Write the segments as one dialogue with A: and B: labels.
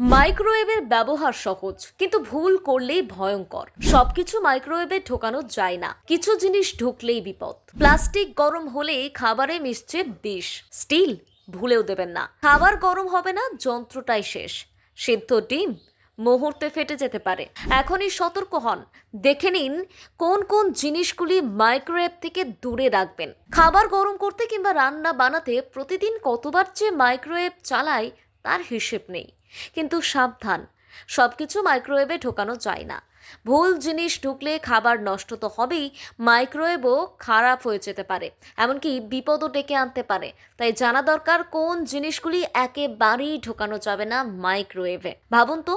A: মাইক্রোওয়েভের ব্যবহার সহজ, কিন্তু ভুল করলেই ভয়ঙ্কর। সবকিছু মাইক্রোওয়েভে ঢোকানো যায় না। কিছু জিনিস ঢুকলেই বিপদ। প্লাস্টিক গরম হলেই খাবারে মিশছে বিষ। স্টিল, ভুলেও দেবেন না। খাবার গরম হবে না, যন্ত্রটাই শেষ। সিদ্ধ ডিম, মুহূর্তে ফেটে যেতে পারে। এখনই সতর্ক হন। দেখে নিন, কোন কোন জিনিসগুলি মাইক্রোওয়েভ থেকে দূরে রাখবেন। খাবার গরম করতে কিংবা রান্না বানাতে প্রতিদিন কতবার যে মাইক্রোওয়েভ চালায় তার হিসেব নেই। কিন্তু সাবধান সবকিছু মাইক্রোওয়েভে ঢোকানো যায় না। ভুল জিনিস ঢুকলে খাবার নষ্ট তো হবেই, মাইক্রোওয়েভও খারাপ হয়ে যেতে পারে, এমনকি বিপদও ডেকে আনতে পারে। তাই জানা দরকার কোন জিনিসগুলি একেবারেই ঢোকানো যাবে না মাইক্রোওয়েভে। ভাবুন তো,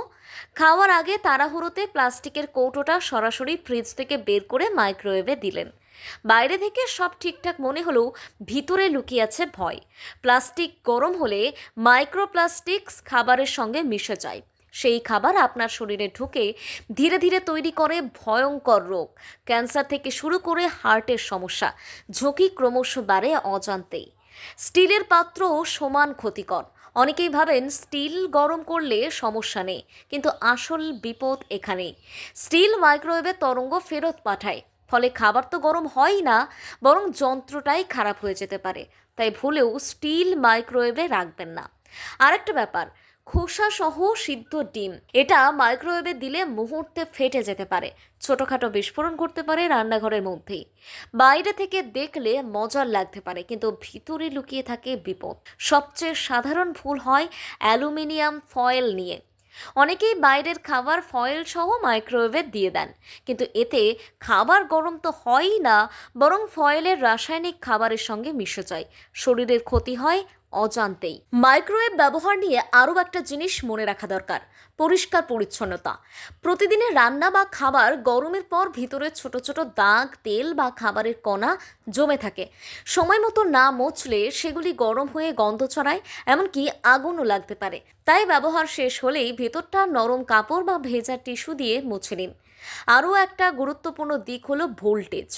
A: খাওয়ার আগে তাড়াহুড়োতে প্লাস্টিকের কৌটোটা সরাসরি ফ্রিজ থেকে বের করে মাইক্রোওয়েভে দিলেন। বাইরে থেকে সব ঠিকঠাক মনে হলেও ভিতরে লুকিয়ে আছে ভয়। প্লাস্টিক গরম হলে মাইক্রোপ্লাস্টিক্স খাবারের সঙ্গে মিশে যায়। সেই খাবার আপনার শরীরে ঢুকে ধীরে ধীরে তৈরি করে ভয়ঙ্কর রোগ, ক্যান্সার থেকে শুরু করে হার্টের সমস্যা, ঝুঁকি ক্রমশ বাড়ে অজান্তেই। স্টিলের পাত্রও সমান ক্ষতিকর। অনেকেই ভাবেন স্টিল গরম করলে সমস্যা নেই, কিন্তু আসল বিপদ এখানেই। স্টিল মাইক্রোওয়েভে তরঙ্গ ফেরত পাঠায়, ফলে খাবার তো গরম হয়ই না, বরং যন্ত্রটাই খারাপ হয়ে যেতে পারে। তাই ভুলেও স্টিল মাইক্রোওয়েভে রাখবেন না। আরেকটা ব্যাপার খোসা সহ সিদ্ধ ডিম। এটা মাইক্রোওয়েভে দিলে মুহূর্তে ফেটে যেতে পারে। ছোটোখাটো বিস্ফোরণ করতে পারে রান্নাঘরের মধ্যেই। বাইরে থেকে দেখলে মজার লাগতে পারে, কিন্তু ভিতরে লুকিয়ে থাকে বিপদ। সবচেয়ে সাধারণ ভুল হয় অ্যালুমিনিয়াম ফয়েল নিয়ে। অনেকেই বাইরের খাবার ফয়েল সহ মাইক্রোওয়েভে দিয়ে দেন, কিন্তু এতে খাবার গরম তো হয়ই না, বরং ফয়েলের রাসায়নিক খাবারের সঙ্গে মিশে যায়। শরীরের ক্ষতি হয় অজান্তেই। মাইক্রোওয়েভ ব্যবহার নিয়ে আরও একটা জিনিস মনে রাখা দরকার, পরিষ্কার পরিচ্ছন্নতা। প্রতিদিনের রান্না বা খাবার গরমের পর ভিতরে ছোট ছোট দাগ, তেল বা খাবারের কণা জমে থাকে। সময় মতো না মুছলে সেগুলি গরম হয়ে গন্ধ ছড়ায়, এমনকি আগুনও লাগতে পারে। তাই ব্যবহার শেষ হলেই ভেতরটা নরম কাপড় বা ভেজা টিস্যু দিয়ে মুছে নিন। আরও একটা গুরুত্বপূর্ণ দিক হলো ভোল্টেজ।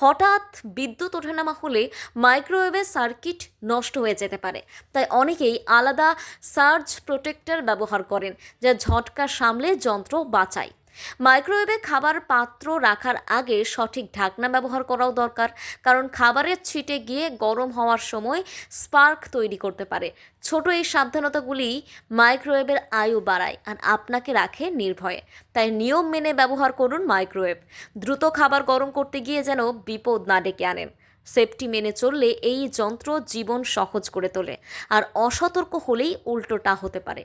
A: হঠাৎ বিদ্যুৎ ওঠানামা হলে মাইক্রোওয়েভের সার্কিট নষ্ট হয়ে যেতে পারে তাই অনেকেই আলাদা সার্জ প্রোটেক্টর ব্যবহার করেন, যা ঝটকা সামলে যন্ত্র বাঁচায়। মাইক্রোওয়েভে খাবার পাত্র রাখার আগে সঠিক ঢাকনা ব্যবহার করাও দরকার, কারণ খাবারের ছিটে গিয়ে গরম হওয়ার সময় স্পার্ক তৈরি করতে পারে। ছোট এই সাবধানতাগুলি মাইক্রোওয়েভের আয়ু বাড়ায় আর আপনাকে রাখে নির্ভয়ে। তাই নিয়ম মেনে ব্যবহার করুন মাইক্রোওয়েভ। দ্রুত খাবার গরম করতে গিয়ে যেন বিপদ না ডেকে আনেন। সেফটি মেনে চললে এই যন্ত্র জীবন সহজ করে তোলে, আর অসতর্ক হলেই উল্টোটা হতে পারে।